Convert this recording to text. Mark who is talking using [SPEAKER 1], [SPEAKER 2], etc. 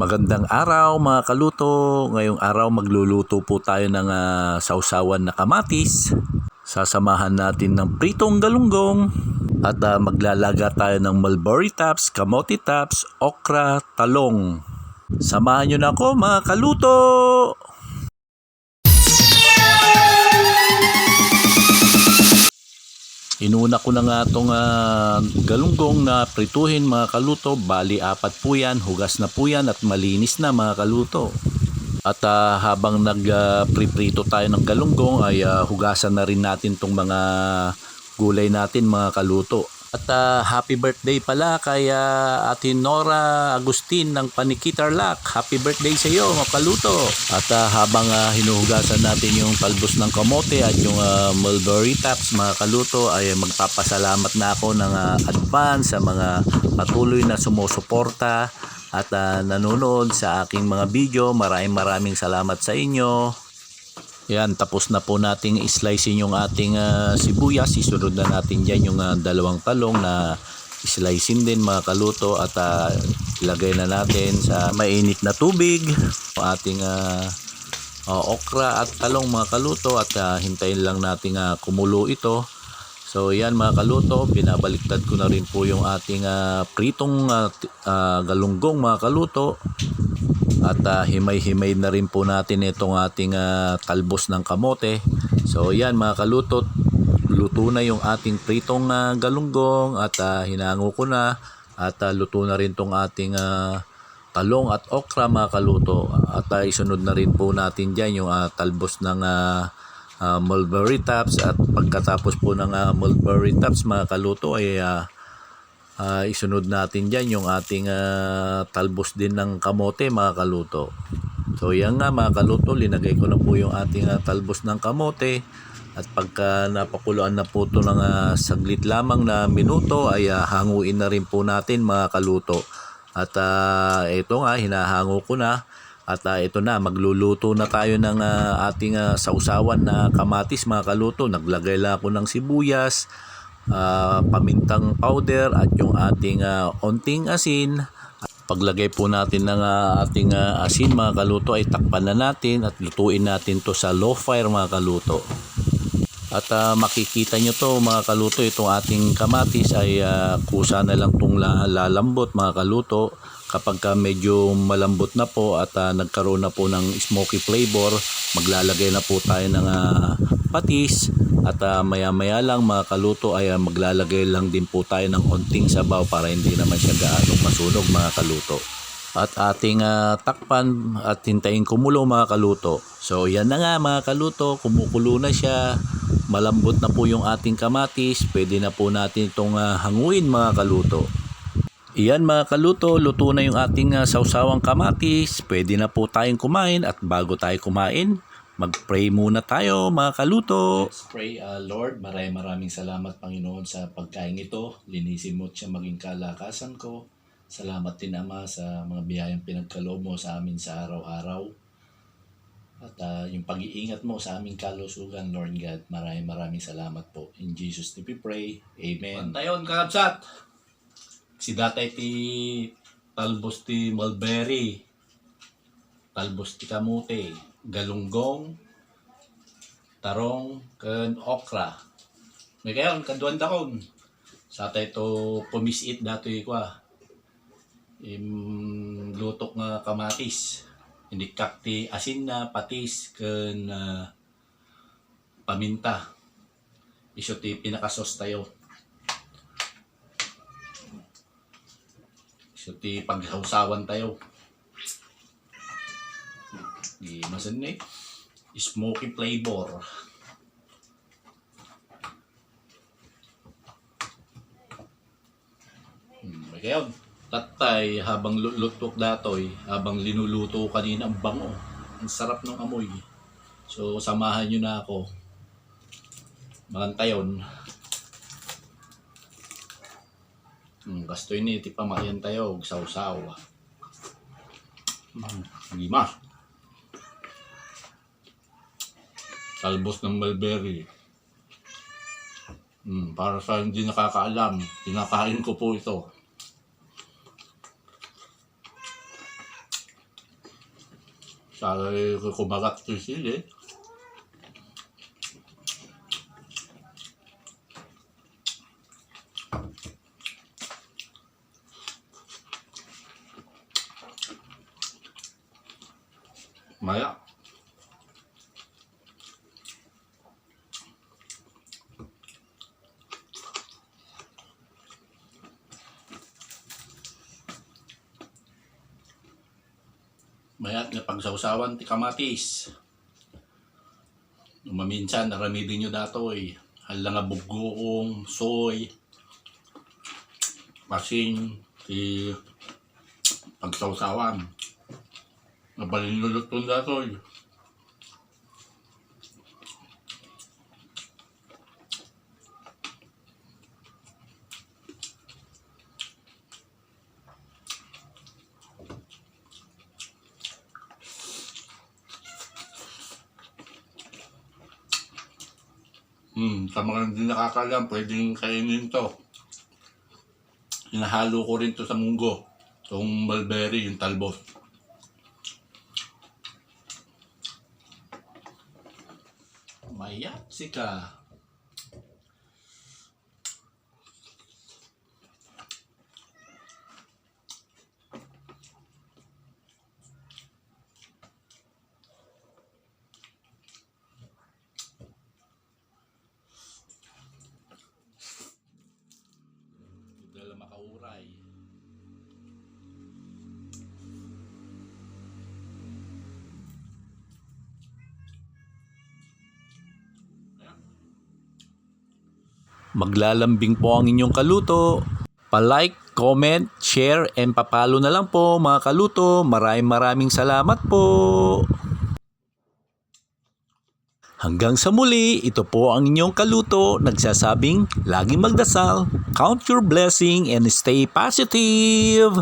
[SPEAKER 1] Magandang araw mga kaluto. Ngayong araw magluluto po tayo ng ah, sausawan na kamatis. Sasamahan natin ng pritong galunggong at ah, maglalaga tayo ng mulberry tops, kamote tops, okra, talong. Samahan nyo na ako mga kaluto! Inuna ko na nga itong ah, galunggong na prituhin mga kaluto. Bali apat po yan, hugas na po yan at malinis na mga kaluto. At ah, habang nag-priprito tayo ng galunggong ay ah, hugasan na rin natin itong mga gulay natin mga kaluto. At ah, happy birthday pala kay ah, Ate Nora Agustin ng Panikitarlac. Happy birthday sa iyo mga kaluto. At ah, habang ah, hinuhugasan natin yung talbos ng kamote at yung ah, mulberry tops mga kaluto ay magpapasalamat na ako ng ah, advance sa mga patuloy na sumusuporta at ah, nanonood sa aking mga video. Maraming maraming salamat sa inyo. Yan, tapos na po nating slicein yung ating ah, sibuyas. Isunod na natin dyan yung ah, dalawang talong na slicein din mga kaluto at ah, ilagay na natin sa mainit na tubig. Ating ah, ah, okra at talong mga kaluto at ah, hintayin lang natin ah, kumulo ito. So yan mga kaluto, binabaliktad ko na rin po yung ating ah, pritong t- ah, galunggong mga kaluto. At ah, himay-himay na rin po natin itong ating ah, talbos ng kamote. So yan mga kaluto, luto na yung ating pritong ah, galunggong at ah, hinango ko na at ah, luto na rin tong ating ah, talong at okra mga kaluto. At ah, isunod na rin po natin dyan yung ah, talbos ng ah, ah, mulberry tops at pagkatapos po ng ah, mulberry tops mga kaluto ay ah, Ah, isunod natin dyan yung ating ah, talbos din ng kamote mga kaluto. So yan nga mga kaluto, linagay ko na po yung ating ah, talbos ng kamote. At pagka napakuluan na po ito ng ah, saglit lamang na minuto ay ah, hanguin na rin po natin mga kaluto. At ah, ito nga, hinahango ko na. At ah, ito na, magluluto na tayo ng ah, ating ah, sausawan na kamatis mga kaluto. Naglagay lang ako ng sibuyas, ah, pamintang powder at yung ating ah, onting asin. Paglagay po natin ng ah, ating ah, asin mga kaluto ay takpan na natin at lutuin natin to sa low fire mga kaluto. At ah, makikita nyo to mga kaluto, itong ating kamatis ay ah, kusa na lang itong lalambot mga kaluto. Kapag ka medyo malambot na po at ah, nagkaroon na po ng smoky flavor, maglalagay na po tayo ng ah, patis. At ah, maya-maya lang mga kaluto ay ah, maglalagay lang din po tayo ng onting sabaw para hindi naman siya gaano masunog mga kaluto at ating ah, takpan at hintayin kumulo mga kaluto. So yan na nga mga kaluto, kumukulo na siya. Malambot na po yung ating kamatis. Pwede na po natin itong ah, hanguin mga kaluto. Iyan mga kaluto, luto na yung ating ah, sausawang kamatis. Pwede na po tayong kumain at bago tayo kumain, mag-pray muna tayo mga kaluto. Let's pray, ah, Lord. Maraming maraming salamat Panginoon sa pagkain ito. Linisin mo siya maging kalakasan ko. Salamat din Ama sa mga biyayang pinagkaloob mo sa amin sa araw-araw. At ah, yung pag-iingat mo sa aming kalusugan, Lord God, maraming maraming salamat po. In Jesus' name we pray. Amen. Tayon, kakabsat! Si datay ti talbos ti mulberry, talbos ti kamote, galunggong, tarong, ken okra. May kayon, kaduan dakon. Sa tay to pumisit datoy kwa. Im lutok nga kamatis. Hindi kakti asin na patis ken ah, paminta. Iso ti pinakasos tayo. Iso ti paghausawan tayo. Di masan ni smoky flavor. Hmm, kayo. Tatay, habang lu- lutok datoy, habang linuluto kanina ang bango. Ang sarap ng amoy. So, samahan nyo na ako. Makantayon. Hmm, gasto ini, ti pamayan tayo, og sausaw. Hmm, lima. Talbos ng mulberry. Hmm, para sa hindi nakakaalam, kinakain ko po ito. Ko kumagat ko yung sili. Maya. Mayat nga pagsawsawan ti kamatis. Maminsan naramidin nyo datoy. Hala nga bugoong, soy, pasing, ti pagsawsawan. Nabalinulutong datoy. Hmm, sa mga hindi nakakalam, pwedeng kainin to. Hinahalo ko rin to sa munggo. Itong mulberry, yung talbos. Mayatsi ka. Makauray. Maglalambing po ang inyong kaluto. Pa-like, comment, share, and papalo na lang po mga kaluto. Maraming maraming salamat po. Hanggang sa muli, ito po ang inyong kaluto nagsasabing laging magdasal, count your blessing and stay positive.